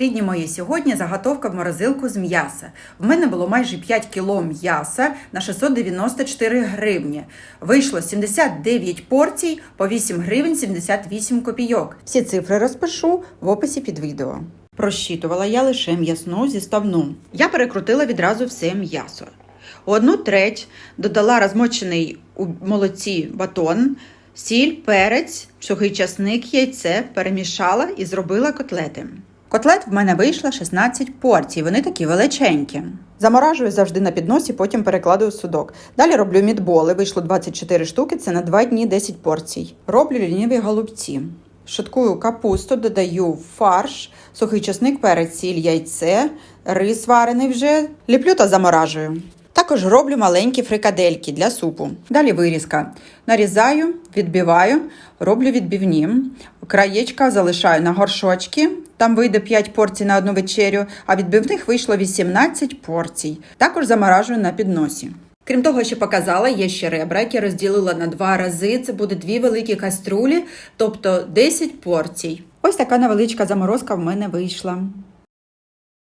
Рідні мої, сьогодні заготовка в морозилку з м'яса. В мене було майже 5 кіло м'яса на 694 гривні. Вийшло 79 порцій по 8 гривень 78 копійок. Всі цифри розпишу в описі під відео. Прощитувала я лише м'ясну зіставну. Я перекрутила відразу все м'ясо. Одну треть додала розмочений у молоці батон, сіль, перець, сухий часник, яйце, перемішала і зробила котлети. Котлет в мене вийшло 16 порцій, вони такі величенькі. Заморажую завжди на підносі, потім перекладую в судок. Далі роблю мідболи, вийшло 24 штуки, це на 2 дні 10 порцій. Роблю лініві голубці. Шаткую капусту, додаю фарш, сухий часник, перець, сіль, яйце, рис варений вже, ліплю та заморажую. Також роблю маленькі фрикадельки для супу. Далі вирізка. Нарізаю, відбиваю, роблю відбивні. Краєчка залишаю на горшочки. Там вийде 5 порцій на одну вечерю, а відбивних вийшло 18 порцій. Також заморажую на підносі. Крім того, що показала, є ще ребра, які розділила на два рази. Це буде дві великі каструлі, тобто 10 порцій. Ось така невеличка заморозка в мене вийшла.